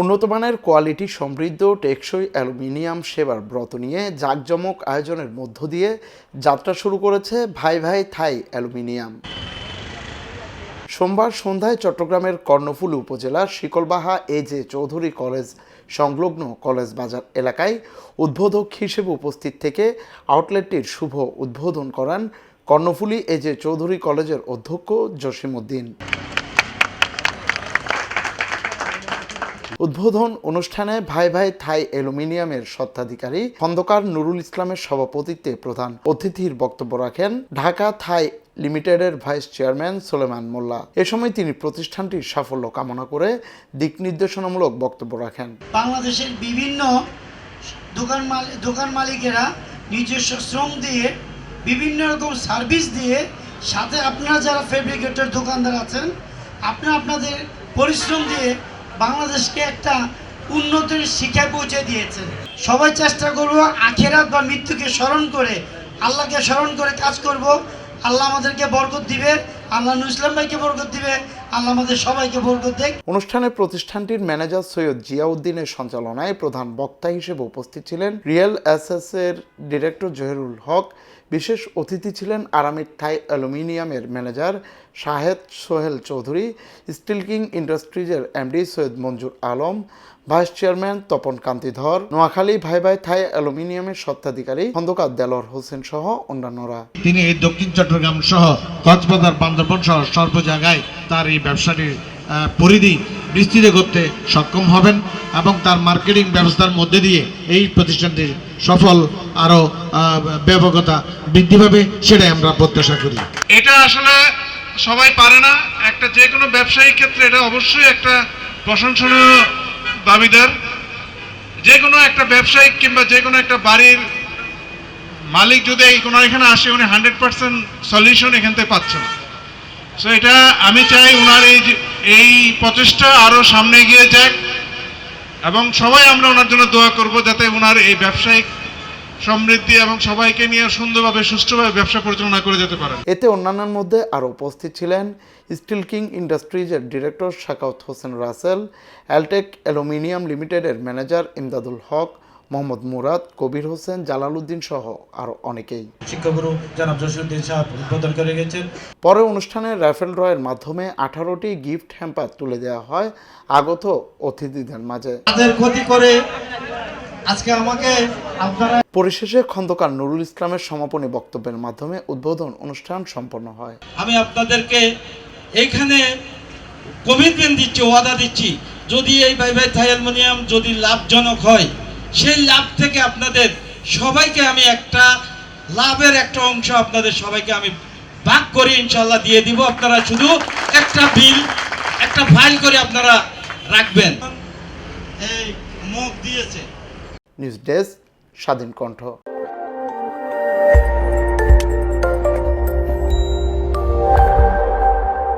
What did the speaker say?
উন্নত মানের কোয়ালিটি সমৃদ্ধ, টেকসই অ্যালুমিনিয়াম সেবার ব্রত নিয়ে জাঁকজমক আয়োজনের মধ্য দিয়ে যাত্রা শুরু করেছে ভাই ভাই থাই অ্যালুমিনিয়াম। সোমবার সন্ধ্যায় চট্টগ্রামের কর্ণফুলী উপজেলার Shikalbaha A J Chowdhury college সংলগ্ন কলেজ বাজার এলাকায় উদ্বোধক হিসেবে উপস্থিত থেকে আউটলেটটির শুভ উদ্বোধন করেন কর্ণফুলী এ জে চৌধুরী কলেজের অধ্যক্ষ জসিমউদ্দিন। উদ্বোধন অনুষ্ঠানে ভাই ভাই থাই অ্যালুমিনিয়ামের স্বত্বাধিকারী খন্দকার নুরুল ইসলামের সভাপতিত্বে প্রধান অতিথির বক্তব্য রাখেন ঢাকা থাই লিমিটেডের ভাইস চেয়ারম্যান সোলেমান মোল্লা। এ সময় তিনি প্রতিষ্ঠানটির সাফল্য কামনা করে দিক নির্দেশনামূলক বক্তব্য রাখেন। বাংলাদেশের বিভিন্ন দোকান দোকান মালিকেরা নিজস্ব শ্রম দিয়ে, বিভিন্ন রকম সার্ভিস দিয়ে, সাথে আপনারা যারা ফেব্রিকেটের দোকানদার আছেন, আপনারা আপনাদের পরিশ্রম দিয়ে বাংলাদেশকে একটা উন্নতির শিক্ষা পৌঁছে দিয়েছে। সবাই চেষ্টা করব আখেরাত বা মৃত্যুকে স্মরণ করে, আল্লাহকে স্মরণ করে কাজ করব। আল্লাহ আমাদেরকে বরকত দিবে, আল্লাহ নুসলাম ভাইকে বরকত দিবে আল্লাহ আমাদের সবাইকে বরকত দেখ। অনুষ্ঠানে প্রতিষ্ঠানটির ম্যানেজার সৈয়দ জিয়াউদ্দিনের সঞ্চালনায় প্রধান বক্তা হিসেবে উপস্থিত ছিলেন রিয়েল এসএস এর ডিরেক্টর জহিরুল হক বিশেষ অতিথি ছিলেন আরামিড থাই অ্যালুমিনিয়ামের manager Shahed Sohel Chowdhury steel king ইন্ডাস্ট্রিজের MD Syed Manzur Alam vice chairman Tapan Kantidhar Noakhali ভাই ভাই থাই অ্যালুমিনিয়ামের স্বত্বাধিকারী খন্দকার দেলর হোসেন সহ অন্যান্যরা। তিনি এই দক্ষিণ চট্টগ্রাম সহ কক্সবাজার বান্দরবন সহ সর্ব জায়গায় তার এই ব্যবসাটির পরিধি বিস্তৃত করতে সক্ষম হবেন এবং তার মার্কেটিং ব্যবস্থার মধ্যে দিয়ে এই প্রতিষ্ঠানটির সফল আরও ব্যাপকতা বৃদ্ধি পাবে, সেটাই আমরা প্রত্যাশা করি। এটা আসলে সবাই পারে না। একটা যে কোনো ব্যবসায়িক ক্ষেত্রে এটা অবশ্যই একটা প্রশংসনীয় দাবিদার। যে কোনো একটা ব্যবসায়িক কিংবা যে কোনো একটা বাড়ির মালিক যদি কোনো এখানে আসে, উনি হান্ড্রেড পার্সেন্ট সলিউশন এখান থেকে পাচ্ছেন। সো এটা আমি চাই ওনার এই এই প্রচেষ্টা আরও সামনে এগিয়ে যাক এবং সবাই আমরা ওনার জন্য দোয়া করব যাতে ওনার এই ব্যবসায়িক সমৃদ্ধি এবং সবাইকে নিয়ে সুন্দরভাবে, সুষ্ঠুভাবে ব্যবসা পরিচালনা করে যেতে পারেন। এতে অন্যান্যের মধ্যে আরও উপস্থিত ছিলেন steel king ইন্ডাস্ট্রিজের director Shakawat Hossain Russell, Alltech aluminium লিমিটেডের ম্যানেজার ইমদাদুল হক মোহাম্মদ মুরাদ কবির হোসেন জালালউদ্দিন সহ আরও অনেকেই। শিক্ষাগুরু জনাব জসিউদ্দিন সাহেব উদ্বোধন করে গেছেন। পরে অনুষ্ঠানে রাফেল ড্রয়ের মাধ্যমে আঠারোটি গিফট হ্যাম্পার তুলে দেওয়া হয় আগত অতিথিদের মাঝে। তাদের ক্ষতি করে আজকে আমাকে আপনারা পরিশেষে খন্দকার নুরুল ইসলামের সমাপনী বক্তব্যের মাধ্যমে উদ্বোধন অনুষ্ঠান সম্পন্ন হয়। আমি আপনাদেরকে এইখানে কমিটমেন্ট দিচ্ছি ওয়াদা দিচ্ছি যদি এই বাই বাই থাই অ্যালুমিনিয়াম যদি লাভজনক হয় সেই লাভ থেকে আপনাদের সবাইকে আমি একটা লাভের একটা অংশ আপনাদের সবাইকে আমি ভাগ করে ইনশাল্লাহ দিয়ে দিব। আপনারা শুধু একটা বিল একটা ফাইল করে আপনারা রাখবেন। এই মুখ দিয়েছে। নিউজ ডেস্ক স্বাধীন কণ্ঠ।